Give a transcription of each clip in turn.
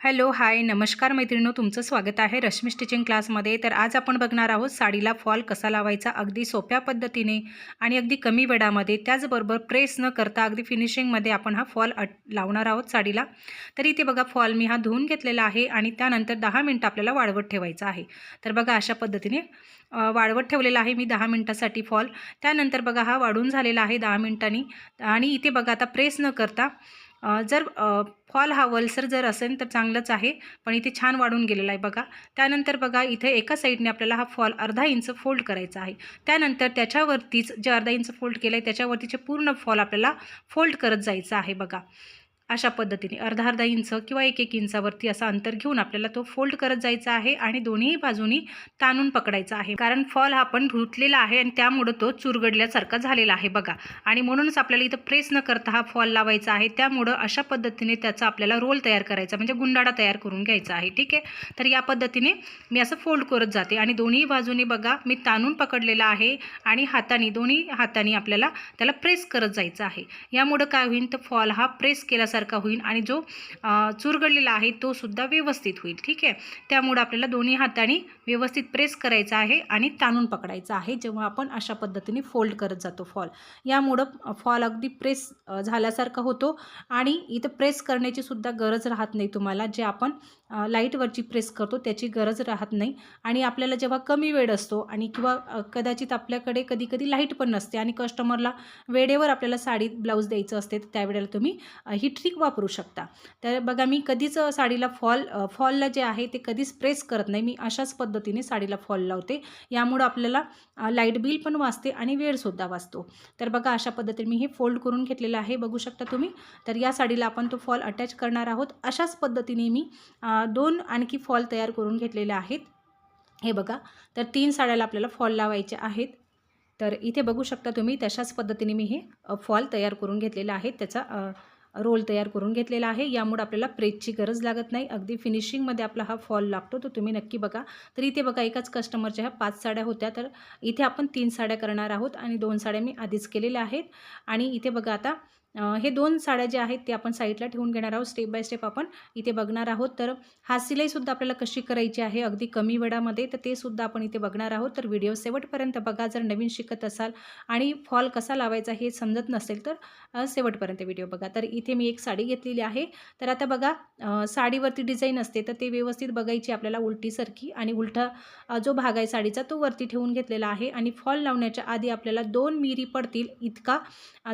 Hello hi नमस्कार मैत्रिणो तुमचं स्वागत आहे रश्मी स्टिचिंग क्लासमध्ये. तर आज आपण बघणार आहोत साडीला फॉल कसा लावायचा अगदी सोप्या पद्धतीने आणि अगदी कमी वेळामध्ये. त्याचबरोबर प्रेस न करता अगदी फिनिशिंगमध्ये आपण हा फॉल अट लावणार आहोत साडीला. तर इथे बघा फॉल मी हा धुवून घेतलेला आहे आणि त्यानंतर दहा मिनटं आपल्याला वाळवत ठेवायचा आहे. तर बघा अशा पद्धतीने अ, वाळवत ठेवलेला आहे मी दहा मिनटासाठी फॉल. त्यानंतर बघा हा वाढून झालेला आहे दहा मिनटांनी. आणि इथे बघा आता प्रेस न करता जर फॉल हा वलसर जर असेल तर चांगलंच आहे पण इथे छान वाढून गेलेला आहे बघा. त्यानंतर बघा इथे एका साईडने आपल्याला हा फॉल अर्धा इंच फोल्ड करायचा आहे. त्यानंतर त्याच्यावरतीच जे अर्धा इंच फोल्ड केलं आहे त्याच्यावरतीचे पूर्ण फॉल आपल्याला फोल्ड करत जायचं आहे बघा. अशा पद्धतीने. अर्धा अर्धा इंच किंवा एक एक इंचावरती असं अंतर घेऊन आपल्याला तो फोल्ड करत जायचा आहे आणि दोन्ही बाजूनी ताणून पकडायचा आहे. कारण फॉल हा आपण धुतलेला आहे आणि त्यामुळं तो चुरगडल्यासारखा झालेला आहे बघा. आणि म्हणूनच आपल्याला इथं प्रेस न करता हा फॉल लावायचा आहे. त्यामुळं अशा पद्धतीने त्याचा आपल्याला रोल तयार करायचा म्हणजे गुंडाळा तयार करून घ्यायचा आहे. ठीक आहे? तर या पद्धतीने मी असं फोल्ड करत जाते आणि दोन्ही बाजूनी बघा मी ताणून पकडलेला आहे आणि हाताने दोन्ही हाताने आपल्याला त्याला प्रेस करत जायचं आहे. यामुळं काय होईल? तर फॉल हा प्रेस केला केल्यासारखा होईल आणि जो चुरगडलेला आहे तो सुद्धा व्यवस्थित होईल. ठीक आहे? त्यामुळं आपल्याला दोन्ही हाताने व्यवस्थित प्रेस करायचा आहे आणि ताणून पकडायचा आहे जेव्हा आपण अशा पद्धतीने फोल्ड करत जातो फॉल. यामुळं फॉल अगदी प्रेस झाल्यासारखा होतो आणि इथं प्रेस करण्याची सुद्धा गरज राहत नाही तुम्हाला जे आपण लाईटवरची प्रेस करतो त्याची गरज राहत नाही. आणि आपल्याला जेव्हा कमी वेळ असतो आणि किंवा कदाचित आपल्याकडे कधी कधी लाइट पण नसते आणि कस्टमरला वेळेवर आपल्याला साडी ब्लाऊज द्यायचं असते तर त्यावेळेला तुम्ही ही ट्रिक वापरू शकता. तर बघा मी कधीच साडीला फॉल फॉलला जे आहे ते कधीच प्रेस करत नाही. मी अशाच पद्धतीने साडीला फॉल लावते. यामुळं आपल्याला लाइट बिल पण वाचते आणि वेळसुद्धा वाचतो. तर बघा अशा पद्धतीने मी हे फोल्ड करून घेतलेलं आहे. बघू शकता तुम्ही? तर या साडीला आपण तो फॉल अटॅच करणार आहोत. अशाच पद्धतीने मी आ, दोन आणखी फॉल तयार करून घेतलेले आहेत. हे बघा तर तीन साड्याला आपल्याला फॉल लावायचे आहेत. तर इथे बघू शकता तुम्ही तशाच पद्धतीने मी हे फॉल तयार करून घेतलेला आहे त्याचा रोल तयार करून घेतलेला आहे. यामुळे आपल्याला प्रेसची गरज लागत नाही. अगदी फिनिशिंगमध्ये आपला हा फॉल लागतो तो तुम्ही नक्की बघा. तर इथे बघा एकाच कस्टमरच्या ह्या पाच साड्या होत्या. तर इथे आपण तीन साड्या करणार आहोत आणि दोन साड्या मी आधीच केलेल्या आहेत. आणि इथे बघा आता हे दोन साड्या ज्या आहेत ते आपण साईडला ठेवून घेणार आहोत. स्टेप बाय स्टेप आपण इथे बघणार आहोत. तर हा सिलाईसुद्धा आपल्याला कशी करायची आहे अगदी कमी वेळामध्ये तर ते सुद्धा आपण इथे बघणार आहोत. तर व्हिडिओ शेवटपर्यंत बघा जर नवीन शिकत असाल आणि फॉल कसा लावायचा हे समजत नसेल तर शेवटपर्यंत व्हिडिओ बघा. तर इथे मी एक साडी घेतलेली आहे. तर आता बघा साडीवरती डिझाईन असते तर ते व्यवस्थित बघायची आपल्याला उलटीसारखी आणि उलटा जो भाग आहे साडीचा तो वरती ठेवून घेतलेला आहे. आणि फॉल लावण्याच्या आधी आपल्याला दोन मिरी पडतील. इतका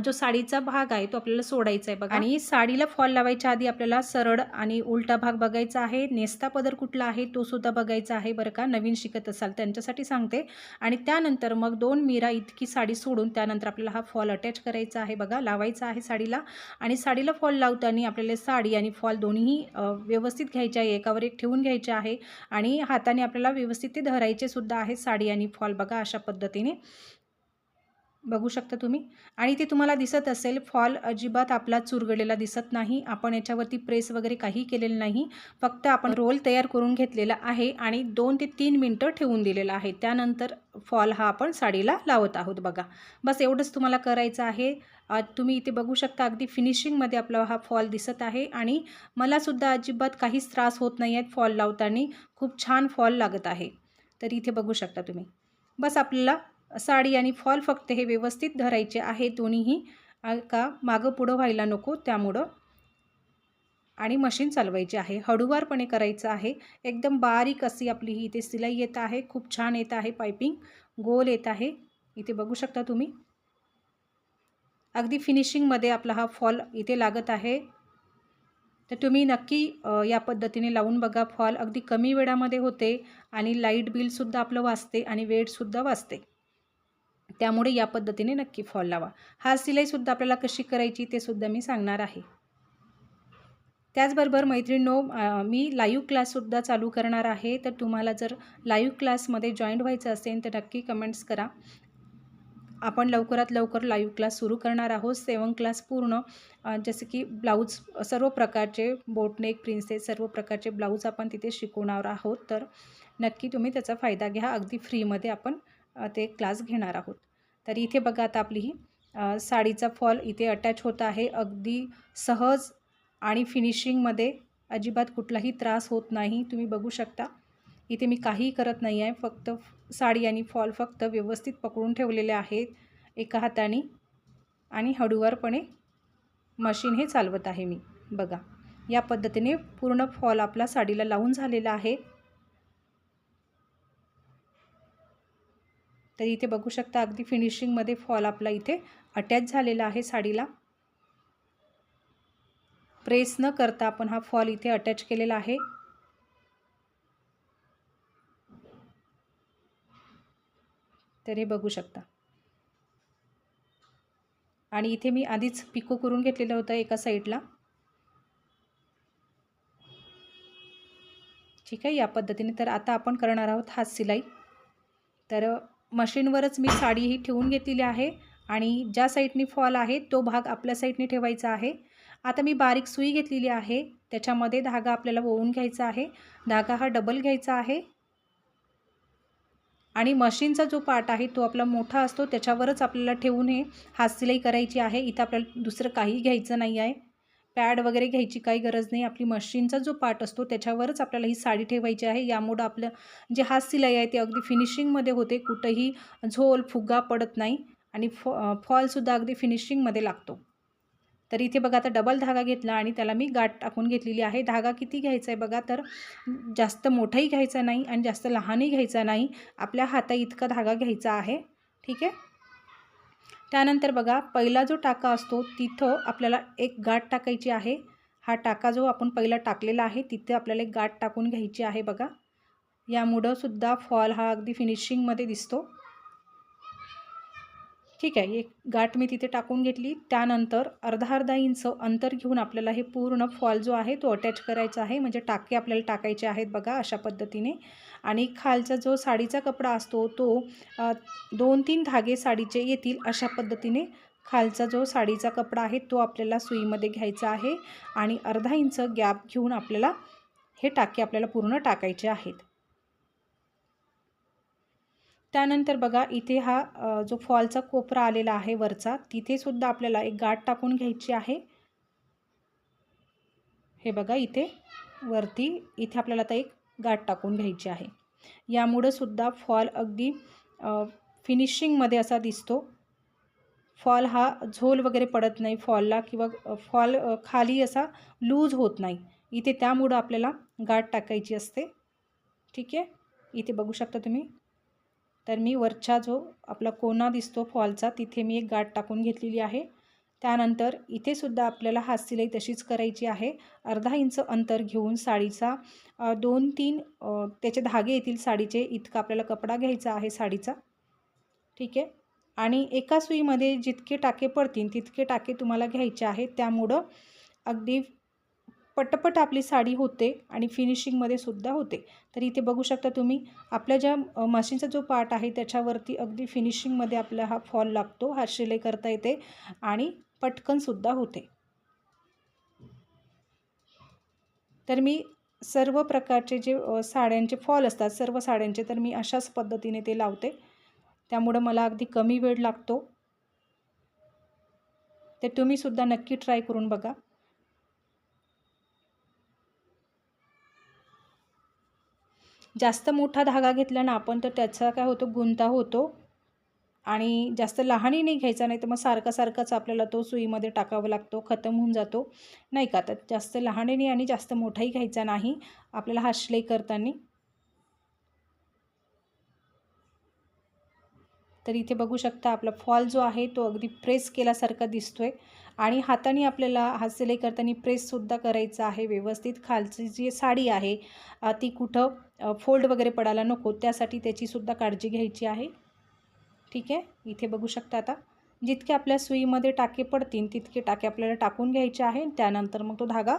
जो साडीचा भाग आहे तो आपल्याला सोडायचा आहे बघा. आणि साडीला फॉल लावायच्या आधी आपल्याला सरळ आणि उलटा भाग बघायचा आहे. नेस्ता पदर कुठला आहे तो सुद्धा बघायचा आहे बरं का नवीन शिकत असाल त्यांच्यासाठी सांगते. आणि त्यानंतर मग दोन मीरा इतकी साडी सोडून त्यानंतर आपल्याला हा फॉल अटॅच करायचा आहे बघा लावायचा आहे साडीला. आणि साडीला फॉल लावताना आपल्याला साडी आणि फॉल दोन्ही व्यवस्थित घ्यायचे आहे. एकावर एक ठेवून घ्यायचे आहे. आणि हाताने आपल्याला व्यवस्थित ते धरायचे सुद्धा आहे साडी आणि फॉल बघा अशा पद्धतीने. बघू शकता तुम्ही. आणि ते तुम्हाला दिसत असेल फॉल अजिबात आपला चुरगडलेला दिसत नाही. आपण याच्यावरती प्रेस वगैरे काही केलेलं नाही. फक्त आपण रोल तयार करून घेतलेला आहे आणि दोन ते तीन मिनटं ठेवून दिलेलं आहे. त्यानंतर फॉल हा आपण साडीला लावत आहोत बघा. बस एवढंच तुम्हाला करायचं आहे. तुम्ही इथे बघू शकता अगदी फिनिशिंगमध्ये आपला हा फॉल दिसत आहे आणि मलासुद्धा अजिबात काहीच त्रास होत नाही आहेत फॉल लावताना. खूप छान फॉल लागत आहे. तर इथे बघू शकता तुम्ही. बस आपल्याला साडी आणि फॉल फक्त हे व्यवस्थित धरायचे आहे. दोन्हीही का मागं पुढं व्हायला नको. त्यामुळं आणि मशीन चालवायची आहे. हळूवारपणे करायचं आहे. एकदम बारीक अशी आपली ही इथे सिलाई येत आहे. खूप छान येत आहे. पायपिंग गोल येत आहे. इथे बघू शकता तुम्ही. अगदी फिनिशिंगमध्ये आपला हा फॉल इथे लागत आहे. तर तुम्ही नक्की या पद्धतीने लावून बघा. फॉल अगदी कमी वेळामध्ये होते आणि लाइट बिलसुद्धा आपलं वाचते आणि वेळसुद्धा वाचते. त्यामुळे या पद्धतीने नक्की फॉल लावा. हा सिलाईसुद्धा आपल्याला कशी करायची ते सुद्धा मी सांगणार आहे. त्याचबरोबर मैत्रिणींनो मी लाईव्ह क्लाससुद्धा चालू करणार आहे. तर तुम्हाला जर लाईव्ह क्लासमध्ये जॉईंट व्हायचं असेल तर नक्की कमेंट्स करा. आपण लवकरात लवकर लाईव्ह क्लास सुरू करणार आहोत. सेवन क्लास पूर्ण. जसं की ब्लाऊज सर्व प्रकारचे बोटनेक प्रिन्सेस सर्व प्रकारचे ब्लाऊज आपण तिथे शिकवणार आहोत. तर नक्की तुम्ही त्याचा फायदा घ्या. अगदी फ्रीमध्ये आपण ते क्लास घेणार आहोत. तर इथे बघा आता आपली ही साडीचा फॉल इथे अटॅच होत आहे. अगदी सहज आणि फिनिशिंगमध्ये अजिबात कुठलाही त्रास होत नाही. तुम्ही बघू शकता. इथे मी काहीही करत नाही आहे. फक्त साडी आणि फॉल फक्त व्यवस्थित पकडून ठेवलेले आहेत. एका हाताने आणि हळूवारपणे मशीन हे चालवत आहे मी. बघा. या पद्धतीने पूर्ण फॉल आपला साडीला लावून झालेला आहे. तर इथे बघू शकता अगदी फिनिशिंगमध्ये फॉल आपला इथे अटॅच झालेला आहे साडीला. प्रेस न करता आपण हा फॉल इथे अटॅच केलेला आहे. तर हे बघू शकता. आणि इथे मी आधीच पिको करून घेतलेलं होतं एका साईडला ठीक आहे या पद्धतीने. तर आता आपण करणार आहोत हात सिलाई. तर मशीनवरच मी साडी ही ठेवून घेतलेली आहे आणि ज्या साईडनी फॉल आहे तो भाग आपल्या साईडने ठेवायचा आहे. आता मी बारीक सुई घेतलेली आहे. त्याच्यामध्ये धागा आपल्याला ओवून घ्यायचा आहे. धागा हा डबल घ्यायचा आहे. आणि मशीनचा जो पार्ट आहे तो आपला मोठा असतो. त्याच्यावरच आपल्याला ठेवून हे हात सिलाई करायची आहे. इथं आपल्याला दुसरं काही घ्यायचं नाही आहे. पॅड वगैरे घ्यायची काही गरज नाही. आपली मशीनचा जो पार्ट असतो त्याच्यावरच आपल्याला ही साडी ठेवायची आहे. यामुळं आपलं जे हात सिलाई आहे ते अगदी फिनिशिंगमध्ये होते. कुठंही झोल फुगा पडत नाही आणि फॉ फॉलसुद्धा अगदी फिनिशिंगमध्ये लागतो. तर इथे बघा आता डबल धागा घेतला आणि त्याला मी गाठ टाकून घेतलेली आहे. धागा किती घ्यायचा आहे बघा तर जास्त मोठाही घ्यायचा नाही आणि जास्त लहानही घ्यायचा नाही. आपल्या हाता इतका धागा घ्यायचा आहे. ठीक आहे? त्यानंतर बघा पहिला जो टाका असतो तिथं आपल्याला एक गाठ टाकायची आहे. हा टाका जो आपण पहिला टाकलेला आहे तिथे आपल्याला एक गाठ टाकून घ्यायची आहे बघा. यामुळंसुद्धा फॉल हा अगदी फिनिशिंगमध्ये दिसतो. ठीक आहे एक गाठ मी तिथे टाकून घेतली. त्यानंतर अर्धा अर्धा इंच अंतर घेऊन आपल्याला हे पूर्ण फॉल जो आहे तो अटॅच करायचा आहे. म्हणजे टाके आपल्याला टाकायचे आहेत बघा अशा पद्धतीने. आणि खालचा जो साडीचा कपडा असतो तो दोन तीन धागे साडीचे येतील अशा पद्धतीने खालचा जो साडीचा कपडा आहे तो आपल्याला सुईमध्ये घ्यायचा आहे. आणि अर्धा इंच गॅप घेऊन आपल्याला हे टाके आपल्याला पूर्ण टाकायचे आहेत. त्यानंतर बघा इथे हा जो फॉलचा कोपरा आलेला आहे वरचा तिथेसुद्धा आपल्याला एक गाठ टाकून घ्यायची आहे. हे बघा इथे वरती इथे आपल्याला आता एक गाठ टाकून घ्यायची आहे. यामुळं सुद्धा फॉल अगदी फिनिशिंगमध्ये असा दिसतो. फॉल हा झोल वगैरे पडत नाही फॉलला किंवा फॉल खाली असा लूज होत नाही. इथे त्यामुळं आपल्याला गाठ टाकायची असते. ठीक आहे? इथे बघू शकता तुम्ही. तर मी वरचा जो आपला कोना दिसतो फॉलचा तिथे मी एक गाठ टाकून घेतलेली आहे. त्यानंतर इथेसुद्धा आपल्याला हात सिलाई तशीच करायची आहे. अर्धा इंच अंतर घेऊन साडीचा दोन तीन त्याचे धागे येतील साडीचे इतका आपल्याला कपडा घ्यायचा आहे साडीचा. ठीक आहे? आणि एका सुईमध्ये जितके टाके पडतील तितके टाके तुम्हाला घ्यायचे आहेत. त्यामुळं अगदी पटपट आपली साडी होते आणि फिनिशिंगमध्ये सुद्धा होते. तर इथे बघू शकता तुम्ही आपल्या ज्या मशीनचा जो पार्ट आहे त्याच्यावरती अगदी फिनिशिंगमध्ये आपला हा फॉल लागतो हा शिलाई करता येते आणि पटकनसुद्धा होते. तर मी सर्व प्रकारचे जे साड्यांचे फॉल असतात सर्व साड्यांचे तर मी अशाच पद्धतीने ते लावते. त्यामुळं मला अगदी कमी वेळ लागतो. तर तुम्हीसुद्धा नक्की ट्राय करून बघा. जास्त मोठा धागा घेतला ना आपण तर त्याचा काय होतो गुंता होतो. आणि जास्त लहानही नाही घ्यायचा नाही तर मग सारखा सारखाच आपल्याला तो सुईमध्ये टाकावा लागतो खतम होऊन जातो. नाही का? तर जास्त लहानही आणि जास्त मोठाही घ्यायचा नाही आपल्याला हा शिलाई करताना. तर इथे बघू शकता आपला फॉल जो आहे तो अगदी प्रेस केल्यासारखा दिसतोय. आणि हाताने आपल्याला हात सिलाई करताना प्रेससुद्धा करायचा आहे. व्यवस्थित खालची जी साडी आहे ती कुठं फोल्ड वगैरे पडायला नको. त्यासाठी त्याचीसुद्धा काळजी घ्यायची आहे. ठीक आहे? इथे बघू शकता आता. जितके आपल्या सुईमध्ये टाके पडतील तितके टाके आपल्याला टाकून घ्यायचे आहे. त्यानंतर मग तो धागा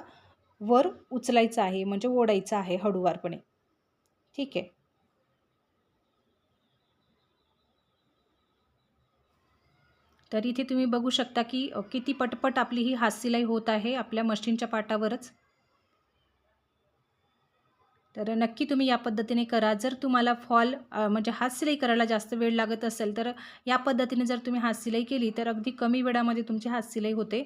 वर उचलायचा आहे म्हणजे ओढायचा आहे हळूवारपणे. ठीक आहे? तर इथे तुम्ही बघू शकता की किती पटपट आपली ही हातसिलाई होत आहे आपल्या मशीनच्या पाटावरच. तर नक्की तुम्ही या पद्धतीने करा. जर तुम्हाला फॉल म्हणजे हातसिलाई करायला जास्त वेळ लागत असेल तर या पद्धतीने जर तुम्ही हातसिलाई केली तर अगदी कमी वेळामध्ये तुमची हातसिलाई होते.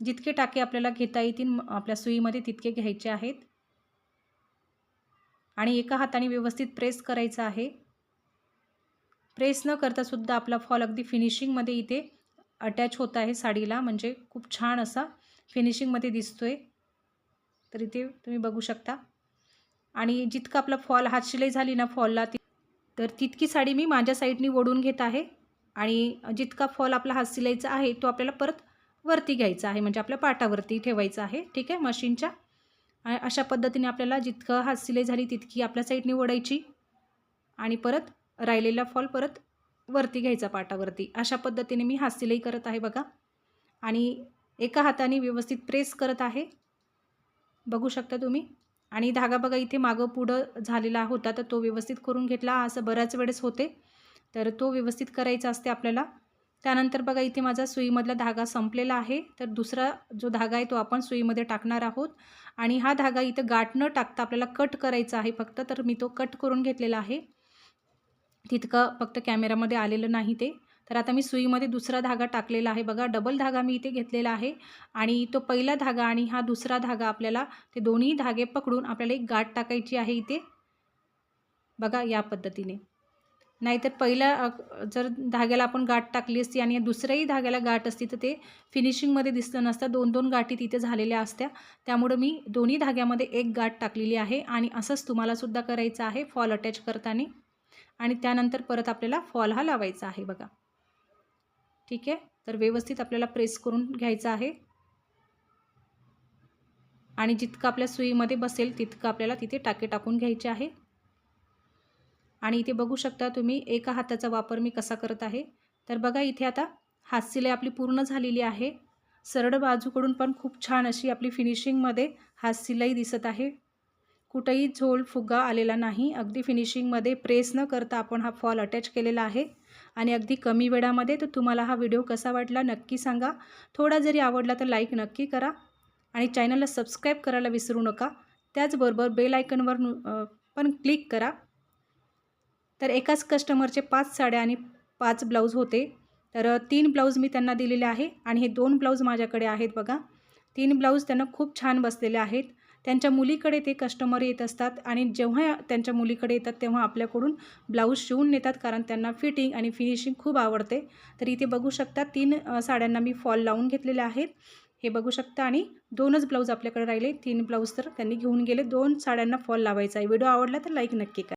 जितके टाके आपल्याला घेता येतील आपल्या सुईमध्ये तितके घ्यायचे आहेत. आणि एका हाताने व्यवस्थित प्रेस करायचं आहे. प्रेस न करता सुद्धा आपला फॉल अगदी फिनिशिंगमध्ये इथे अटॅच होत आहे साडीला. म्हणजे खूप छान असा फिनिशिंगमध्ये दिसतो आहे तर इथे तुम्ही बघू शकता. आणि जितका आपला फॉल हात शिलाई झाली ना फॉलला ती तर तितकी साडी मी माझ्या साईडनी ओढून घेत आहे. आणि जितका फॉल आपला हात शिलाईचा आहे तो आपल्याला परत वरती घ्यायचा आहे. म्हणजे आपल्या पाटावरती ठेवायचा आहे. ठीक आहे? मशीनच्या. अशा पद्धतीने आपल्याला जितकं हात सिलाई झाली तितकी आपल्या साईडने ओढायची आणि परत राहिलेला फॉल परत वरती घ्यायचा पाटावरती. अशा पद्धतीने मी हात सिलाई करत आहे बघा. आणि एका हाताने व्यवस्थित प्रेस करत आहे. बघू शकता तुम्ही. आणि धागा बघा इथे मागं पुढं झालेला होता तर तो व्यवस्थित करून घेतला. असं बऱ्याच वेळेस होते. तर तो व्यवस्थित करायचा असते आपल्याला. त्यानंतर बघा इथे माझा सुईमधला धागा संपलेला आहे. तर दुसरा जो धागा आहे तो आपण सुईमध्ये टाकणार आहोत. आणि हा धागा इथं गाठ न टाकता आपल्याला कट करायचा आहे फक्त तर मी तो कट करून घेतलेला आहे. तितकं फक्त कॅमेरामध्ये आलेलं नाही ते. तर आता मी सुईमध्ये दुसरा धागा टाकलेला आहे. बघा डबल धागा मी इथे घेतलेला आहे. आणि तो पहिला धागा आणि हा दुसरा धागा आपल्याला ते दोन्ही धागे पकडून आपल्याला एक गाठ टाकायची आहे इथे. बघा या पद्धतीने. नाहीतर पहिल्या जर धाग्याला आपण गाठ टाकली असती आणि दुसऱ्याही धाग्याला गाठ असती तर ते फिनिशिंगमध्ये दिसतं नसतं. दोन दोन गाठी तिथे झालेल्या असत्या. त्यामुळं मी दोन्ही धाग्यामध्ये एक गाठ टाकलेली आहे आणि असंच तुम्हालासुद्धा करायचं आहे फॉल अटॅच करताना. आणि त्यानंतर परत आपल्याला फॉल हा लावायचा आहे बघा. ठीक आहे? तर व्यवस्थित आपल्याला प्रेस करून घ्यायचं आहे. आणि जितकं आपल्या सुईमध्ये बसेल तितकं आपल्याला तिथे टाके टाकून घ्यायचे आहे. आणि इथे बघू शकता तुम्ही एका हाताचा वापर मी कसा करत आहे. तर बघा इथे आता हात आपली पूर्ण झालेली आहे. सरळ बाजूकडून पण खूप छान अशी आपली फिनिशिंगमध्ये हात दिसत आहे. कुठेही झोल फुगा आलेला नाही. अगदी फिनिशिंगमध्ये प्रेस न करता आपण हा फॉल अटॅच केलेला आहे. आणि अगदी कमी वेळामध्ये तर तुम्हाला हा व्हिडिओ कसा वाटला नक्की सांगा. थोडा जरी आवडला तर लाईक नक्की करा. आणि चॅनलला सबस्क्राईब करायला विसरू नका. त्याचबरोबर बेल आयकनवर पण क्लिक करा. तर एकाच कस्टमरचे पाच साड्या आणि पाच ब्लाऊज होते. तर तीन ब्लाऊज मी त्यांना दिलेले आहे आणि हे दोन ब्लाऊज माझ्याकडे आहेत बघा. तीन ब्लाऊज त्यांना खूप छान बसलेले आहेत. त्यांच्या मुलीकडे ते कस्टमर येत असतात आणि जेव्हा त्यांच्या मुलीकडे येतात तेव्हा आपल्याकडून ब्लाऊज शिवून नेतात कारण त्यांना फिटिंग आणि फिनिशिंग खूप आवडते. तर इथे बघू शकता तीन साड्यांना मी फॉल लावून घेतलेले आहेत. हे बघू शकता आणि दोनच ब्लाऊज आपल्याकडे राहिले. तीन ब्लाऊज तर त्यांनी घेऊन गेले. दोन साड्यांना फॉल लावायचा आहे. व्हिडिओ आवडला तर लाईक नक्की करा.